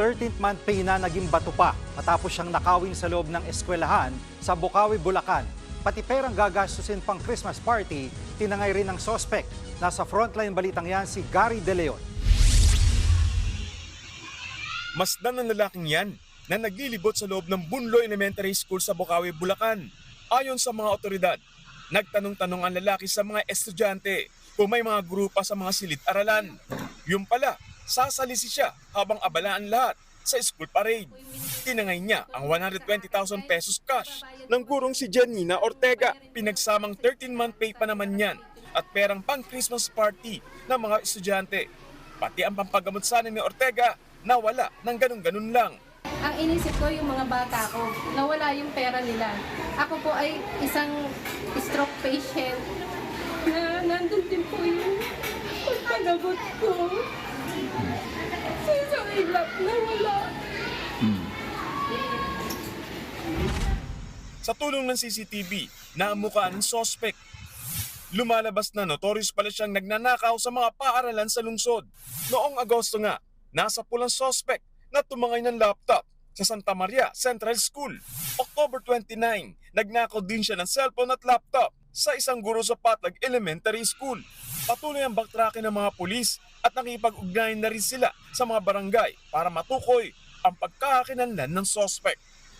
13th month pay na naging bato pa matapos siyang nakawin sa loob ng eskwelahan sa Bukawi, Bulacan. Pati perang gagastusin pang Christmas party, tinangay rin ng sospek. Nasa frontline balitang yan si Gary De Leon. Masdan ng lalaking yan na naglilibot sa loob ng Bunlo Elementary School sa Bukawi, Bulacan. Ayon sa mga otoridad, nagtanong-tanong ang lalaki sa mga estudyante kung may mga grupa sa mga silid-aralan. Yung pala, sasalisi siya habang abalaan lahat sa school parade. Tinangay niya ang 120,000 pesos cash ng gurong si Janina Ortega. Pinagsamang 13-month pay pa naman yan at perang pang Christmas party ng mga estudyante. Pati ang pampagamot sana ni Ortega nawala ng ganun-ganun lang. Ang inisip ko yung mga bata ko, nawala yung pera nila. Ako po ay isang stroke patient na nandun din po yung pagpagagot ko. Sa tulong ng CCTV, naamuka ng sospek. Lumalabas na notorious pala siyang nagnanakaw sa mga paaralan sa lungsod. Noong Agosto nga, nasa pulang sospek na tumangay ng laptop sa Santa Maria Central School. October 29, nagnakaw din siya ng cellphone at laptop sa isang guro sa Patag Elementary School. Patuloy ang backtracking ng mga pulis at nakipag-ugnayan na rin sila sa mga barangay para matukoy ang pagkakakinanlan ng sospek.